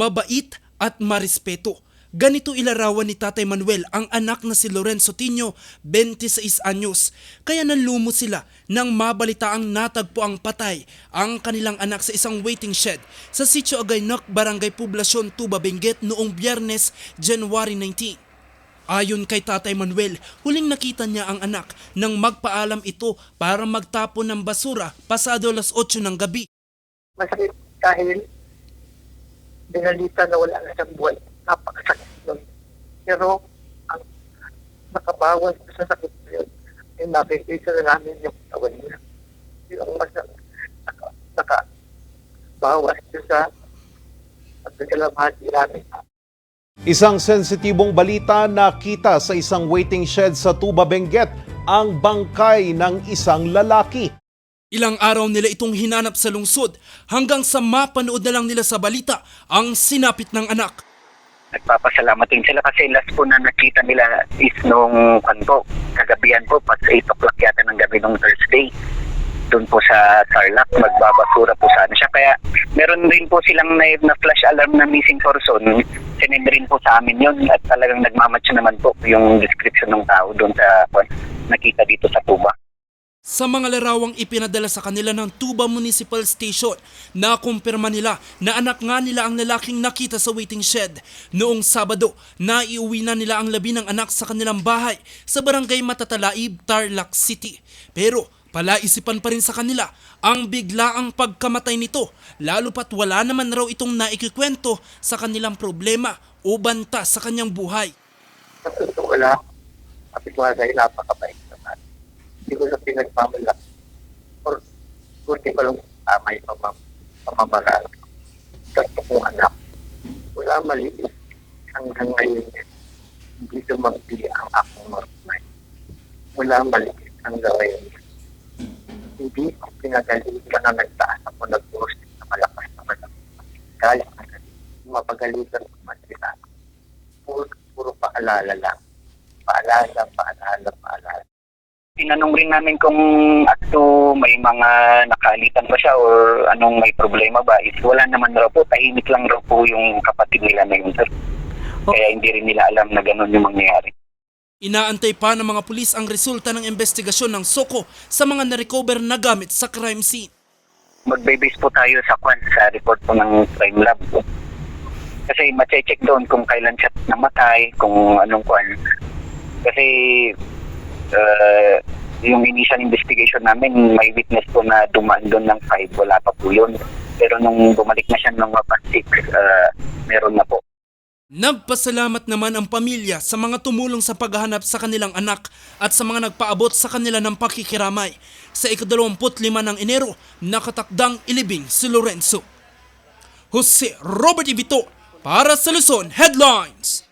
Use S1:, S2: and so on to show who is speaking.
S1: mabait at marespeto. Ganito ilarawan ni Tatay Manuel ang anak na si Lorenzo Tino, 26 anyos. Kaya nanlumo sila nang mabalitaang natagpo ang patay ang kanilang anak sa isang waiting shed sa Sitio Agaynok, Barangay Poblasyon, Tuba, Benguet noong biyernes, January 19. Ayon kay Tatay Manuel, huling nakita niya ang anak nang magpaalam ito para magtapon ng basura pasado alas 8 ng gabi.
S2: masakit dahil binalita na wala na siyang buhay. Napakasakit nun. Pero ang nakabawas sa sakit na yun, yung nakikita na namin yung katawan niya. Yung mas na, naka, naka bawas siya sa pagkakalamhati namin.
S3: Isang sensitibong balita nakita sa isang waiting shed sa Tuba Benguet ang bangkay ng isang lalaki.
S1: Ilang araw nila itong hinanap sa lungsod hanggang sa mapanood na lang nila sa balita ang sinapit ng anak.
S4: nagpapasalamat din sila kasi last po na nakita nila is nung kanto, kagabihan po, pas 8 o'clock yata ng gabi nung Thursday. Doon po sa Tarlac, magbabasura po sana siya. Kaya meron rin po silang na, na flash alarm na missing person. Sinend rin po sa amin yun at talagang nagmamatch naman po yung description ng tao doon sa nakita dito sa tuba.
S1: Sa mga larawang ipinadala sa kanila ng Tuba Municipal Station, nakumpirma nila na anak nga nila ang lalaking nakita sa waiting shed. Noong Sabado, naiuwi na nila ang labi ng anak sa kanilang bahay sa barangay Matatalaib, Tarlac City. Pero palaisipan pa rin sa kanila ang biglaang pagkamatay nito lalo pat wala naman raw itong naikikwento sa kanilang problema o banta sa kanyang buhay.
S2: Sa totoo lang, kapit wala dahil napakabait. Hindi ko na pinagmamalak. Or, kunti pa lang tama yung pamam pamamaraan. Gusto kong anak. Wala mali. Hanggang ngayon, hindi dumagdi ang akong marunay. Wala mali hanggang ngayon. Hindi ko pinagalitan na nagtaas ako nag-post na malakas na malakas. Kaya mapagalitan ko man sila. Puro, puro paalala lang. Paalala, paalala, paalala.
S4: Tinanong rin namin kung ato may mga nakalitan ba siya or anong may problema ba is wala naman raw po, tahimik lang raw po yung kapatid nila na yun sir. Kaya hindi rin nila alam na ganun yung mangyayari.
S1: Inaantay pa ng mga pulis ang resulta ng investigasyon ng Soko sa mga narecover na gamit sa crime scene.
S4: Magbe-base po tayo sa kwan sa report po ng crime lab. Kasi ma-check doon kung kailan siya namatay, kung anong kwan. Kasi uh, yung initial investigation namin, may witness po na dumaan doon ng 5, wala pa po yun. Pero nung bumalik na siya ng mga 6, uh, meron na po.
S1: Nagpasalamat naman ang pamilya sa mga tumulong sa paghahanap sa kanilang anak at sa mga nagpaabot sa kanila ng pakikiramay. Sa ikadalawamput lima ng Enero, nakatakdang ilibing si Lorenzo. Jose Robert Ibito para sa Luzon Headlines!